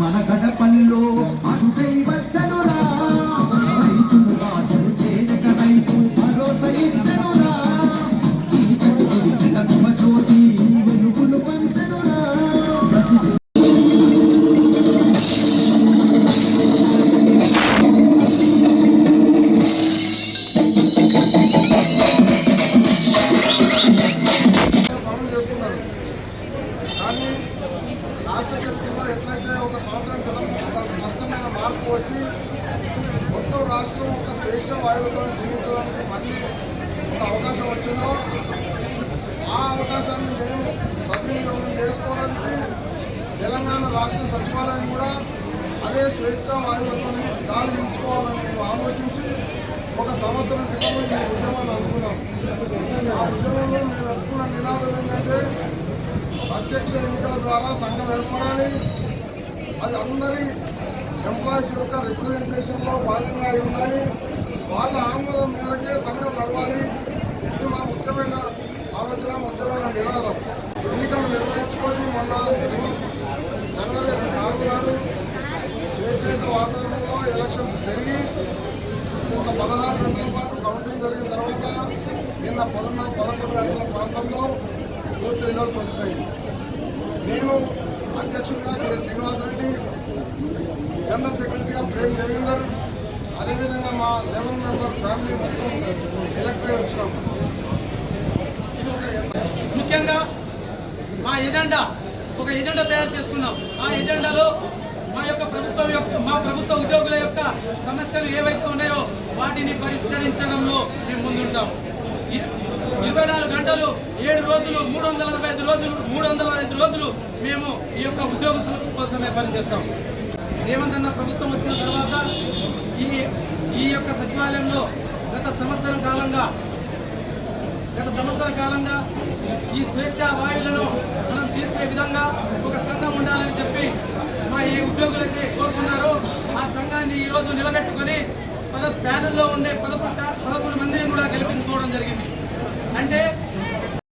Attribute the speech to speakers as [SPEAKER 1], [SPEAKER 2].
[SPEAKER 1] మన
[SPEAKER 2] రాష్ట్ర చరిత్రలో ఎట్లయితే ఒక సంవత్సరం క్రితం ఒక స్పష్టమైన మార్పు వచ్చి మొత్తం రాష్ట్రం ఒక స్వేచ్ఛ వాయువుతో జీవించడానికి మళ్ళీ ఒక అవకాశం వచ్చిందో ఆ అవకాశాన్ని మేము సద్వినియోగం చేసుకోవడానికి తెలంగాణ రాష్ట్ర సచివాలయం కూడా అదే స్వేచ్ఛ వాయువులతో గాలి నిలుచుకోవాలని మేము ఆలోచించి ఒక సంవత్సరం క్రితం ఈ ఉద్యమాన్ని అనుకున్నాం ఆ ఉద్యమంలో మేము అనుకున్న నినాదం ఏంటంటే ప్రత్యక్ష ఎన్నికల ద్వారా సంఘం ఏర్పడాలి. అది అందరి ఎంప్లాయీస్ యొక్క రిప్రజెంటేషన్లో భాగంగా ఉండాలి. వాళ్ళ ఆమోదం మేరకే సంఘం నడవాలి. ఇది మా ముఖ్యమైన ఆలోచన ముఖ్యమైన నినాదం. ఎన్నికలు నిర్వహించుకొని మొన్న జనవరి నాలుగు నాడు స్వేచ్ఛాయుత వాతావరణంలో ఎలక్షన్స్ జరిగి ఒక పదహారు గంటల పాటు కౌంటింగ్ జరిగిన తర్వాత నిన్న పదకొండు పదకొండు గంటల ప్రాంతంలో పూర్తి రిజల్ట్స్ వచ్చినాయి నేను అధ్యక్షుడిగా కె. శ్రీనివాసరెడ్డి జనరల్ సెక్రటరీగా ప్రేమ్ దేవేందర్ అదేవిధంగా మా లెవెన్ మెంబర్ ఫ్యామిలీ మొత్తం ఎలక్ట్ అయి వచ్చినాం. ఇది ఒక
[SPEAKER 3] ముఖ్యంగా మా ఎజెండా ఒక ఎజెండా తయారు చేసుకున్నాం. ఆ ఎజెండాలో మా యొక్క ప్రభుత్వం యొక్క మా ప్రభుత్వ ఉద్యోగుల యొక్క సమస్యలు ఏవైతే ఉన్నాయో వాటిని పరిష్కరించడంలో మేము ముందుంటాం. ఇరవై నాలుగు గంటలు ఏడు రోజులు మూడు వందల అరవై ఐదు రోజులు మూడు వందల ఐదు రోజులు మేము ఈ యొక్క ఉద్యోగస్తుల కోసమే పనిచేస్తాం. రేవంత్ అన్న ప్రభుత్వం వచ్చిన తర్వాత ఈ ఈ యొక్క సచివాలయంలో గత సంవత్సరం కాలంగా గత సంవత్సర కాలంగా ఈ స్వేచ్ఛ వాయువులను మనం తీర్చే విధంగా ఒక సంఘం ఉండాలని చెప్పి మా ఏ ఉద్యోగులైతే కోరుకున్నారో ఆ సంఘాన్ని ఈరోజు నిలబెట్టుకొని పద ప్యానెల్లో ఉండే పదకొండు పదకొండు మందిని కూడా గెలిపించుకోవడం జరిగింది. అంటే